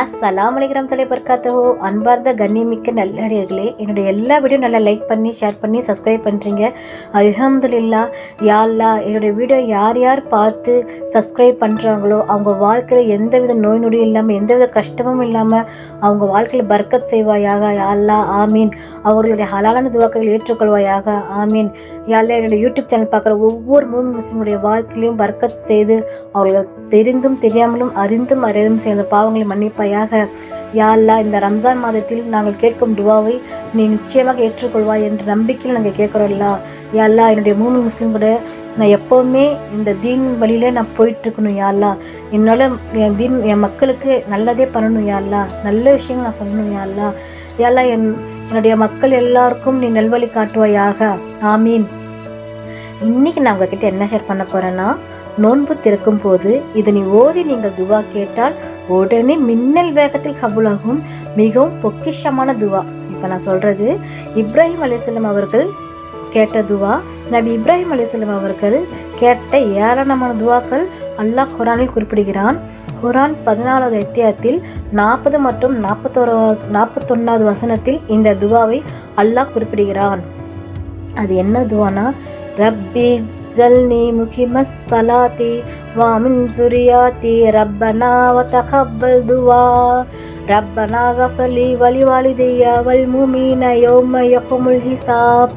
அஸ்ஸலாம் வலைக்கம் தலை பர்க்காத்தோ அன்பார்ந்த கண்ணியமிக்க நல்லடியர்களே என்னுடைய எல்லா வீடியோ நல்லா லைக் பண்ணி ஷேர் பண்ணி சப்ஸ்கிரைப் பண்ணுறீங்க அல்ஹம்துல்லா யாழ்லா என்னுடைய வீடியோ யார் யார் பார்த்து சப்ஸ்கிரைப் பண்ணுறாங்களோ அவங்க வாழ்க்கையில் எந்தவித நோய் நொடியும் இல்லாமல் எந்தவித கஷ்டமும் இல்லாமல் அவங்க வாழ்க்கையில் பர்க்கத் செய்வாயாக. யாழ்லா ஆமீன். அவர்களுடைய ஹலாலான துவாக்கள் ஏற்றுக்கொள்வாயாக. ஆமீன். யாழ்லா என்னுடைய யூடியூப் சேனல் பார்க்குற ஒவ்வொரு மூணு முஸ்லிமுடைய வாழ்க்கையிலையும் பர்க்கத் செய்து அவர்கள் தெரிந்தும் தெரியாமலும் அறிந்தும் அறிந்தும் செய்த பாவங்களை மன்னிப்பு யா யாழ்லா இந்த ரம்ஜான் மாதத்தில் நாங்கள் கேட்கும் துவாவை நீ நிச்சயமாக ஏற்றுக்கொள்வாய் என்ற நம்பிக்கையில் நாங்கள் கேட்குறோம்லா யாழ்லா என்னுடைய மூணு முஸ்லீம் கூட நான் எப்போவுமே இந்த தீன் வழியிலே நான் போயிட்டு இருக்கணும் யா என்னால் என் தீன் என் மக்களுக்கு நல்லதே பண்ணணும் யாழ்லா நல்ல விஷயங்கள் நான் சொல்லணும் யாழ்லா யாழ்லா யா என் என்னுடைய மக்கள் எல்லாருக்கும் நீ நல்வழி காட்டுவாயாக. ஆமீன். இன்னைக்கு நான் உங்ககிட்ட என்ன ஷேர் பண்ண போறேன்னா நோன்பு திறக்கும் போது இதனை ஓதி நீங்கள் துவா கேட்டால் உடனே மின்னல் வேகத்தில் கபூலாகும். மிகவும் பொக்கிஷமான துவா. இப்போ நான் சொல்கிறது இப்ராஹிம் அலிஸ்லம் அவர்கள் கேட்ட துவா நபி இப்ராஹிம் அலிஸ்லம் அவர்கள் கேட்ட ஏராளமான துவாக்கள் அல்லாஹ் குரானில் குறிப்பிடுகிறான். குரான் பதினாலாவது அத்தியாயத்தில் நாற்பது மற்றும் நாற்பத்தோரா நாற்பத்தொன்னாவது வசனத்தில் இந்த துவாவை அல்லாஹ் குறிப்பிடுகிறான். அது என்ன துவானா? ரப்பி ஜல்னி முகிமஸ் சலாத்தி வாமின் சுரியாத்தி ரப்பனா வதகப்பல் துவா ربنا غفر لي ولوالدي والمؤمنين يوم யோம الحساب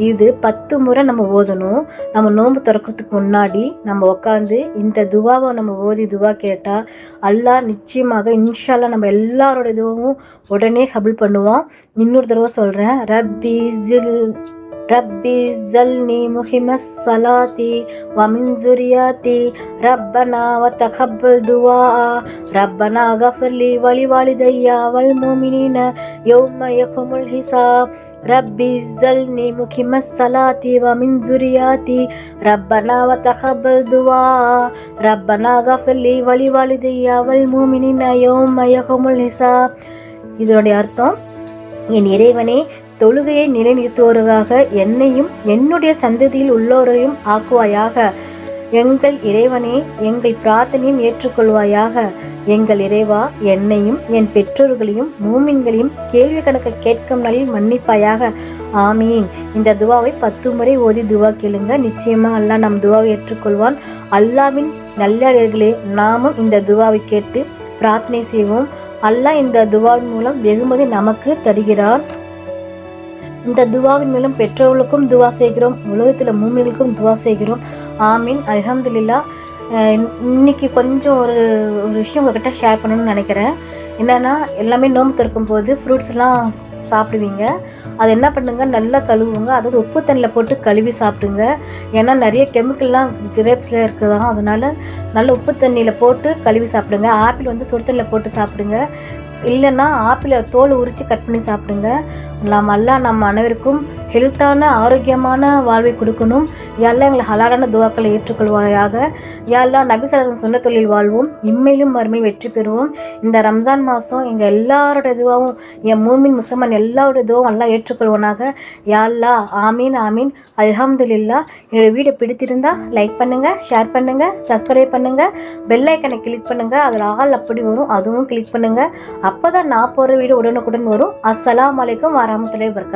இது பத்து முறை நம்ம ஓதணும். நம்ம நோன்பு திறக்கிறதுக்கு முன்னாடி நம்ம உட்காந்து இந்த துவாவை நம்ம ஓதி துவா கேட்டால் அல்லாஹ் நிச்சயமாக இன்ஷால்லா நம்ம எல்லாரோட இதுவும் உடனே ஹபிள் பண்ணுவோம் இன்னொரு தடவை சொல்கிறேன் ரப்பி ஜில் ரப்பி ஜல்னி முஹிமஸ் சலாத்தி வமின் ஜுரியாத்தி ரப்பனா வத்தகப்பல் துவா ரப்பனா கஃபர்லி வலி வாலிதையா வல் மோமினின யௌம யகுமுல் ஹிசாப் ரப்பி ஜல்னி முகிமஸ் சலாத்தி வமின் ஜுரியாத்தி ரப்பனா வத்தகப்பல் துவா ரப்பனா கஃபர்லி வலி வாலிதையா வல் மோமினின யௌம யகுமுல் ஹிசாப் இதனுடைய அர்த்தம் என் இறைவனே தொழுகையை நிலைநிறுத்துவோராக என்னையும் என்னுடைய சந்ததியில் உள்ளோரையும் ஆக்குவாயாக. எங்கள் இறைவனே எங்கள் பிரார்த்தனையும் ஏற்றுக்கொள்வாயாக. எங்கள் இறைவா என்னையும் என் பெற்றோர்களையும் மூமின்களையும் கேள்வி கணக்க கேட்கும் நாளில் மன்னிப்பாயாக. ஆமீன். இந்த துவாவை பத்து முறை ஓதி துவா கேளுங்க. நிச்சயமாக அல்லாஹ் நம் துவாவை ஏற்றுக்கொள்வான். அல்லாவின் நல்லே நாமும் இந்த துவாவை கேட்டு பிரார்த்தனை செய்வோம். அல்லாஹ் இந்த துவாவின் மூலம் வெகுமதி நமக்கு தருகிறார். இந்த துவாவின் மூலம் பெற்றோர்களுக்கும் துவா செய்கிறோம் உலகத்தில் மூமிகளுக்கும் துவா செய்கிறோம். ஆமீன். அலமதுல்லா அஹ் இன்னைக்கு கொஞ்சம் ஒரு ஒரு விஷயம் உங்ககிட்ட ஷேர் பண்ணணும்னு நினைக்கிறேன். என்னென்னா எல்லாமே நோம்பு திறக்கும் போது ஃப்ரூட்ஸ்லாம் சாப்பிடுவீங்க. அது என்ன பண்ணுங்க நல்லா கழுவுங்க. அதாவது உப்பு தண்ணியில் போட்டு கழுவி சாப்பிடுங்க. ஏன்னா நிறைய கெமிக்கல்லாம் கிரேப்ஸில் இருக்குதான் அதனால் நல்ல உப்பு தண்ணியில் போட்டு கழுவி சாப்பிடுங்க. ஆப்பிள் வந்து சுடு தண்ணியில் போட்டு சாப்பிடுங்க. இல்லைன்னா ஆப்பிளை தோல் உரித்து கட் பண்ணி சாப்பிடுங்க. நாம் அல்லா நம் அனைவருக்கும் ஹெல்த்தான ஆரோக்கியமான வாழ்வை கொடுக்கணும். யாரெல்லாம் எங்களை ஹலாலான துவாக்களை ஏற்றுக்கொள்வாயாக யாரெல்லாம் நபிசரசன் சொன்ன தொழில் வாழ்வோம். இம்மையிலும் மறுமையில் வெற்றி பெறுவோம். இந்த ரம்ஜான் மாதம் எங்கள் எல்லாரோட இதுவாகவும் என் மூமின் முசல்மான் எல்லாரோட இதுவும் எல்லாம் ஏற்றுக்கொள்வோனாக. யாழ்லா ஆமீன் ஆமீன். அல்ஹம்துலில்லா. என்னோடய வீடியோ பிடித்திருந்தா லைக் பண்ணுங்கள் ஷேர் பண்ணுங்கள் சப்ஸ்கிரைப் பண்ணுங்கள் பெல் ஐக்கனை கிளிக் பண்ணுங்கள் அதில் ஆள் அப்படி வரும் அதுவும் கிளிக் பண்ணுங்கள் அப்போ தான் நான் போகிற வீடியோ உடனுக்குடன் வரும். அஸ்ஸலாமு வர वरहमत वर्क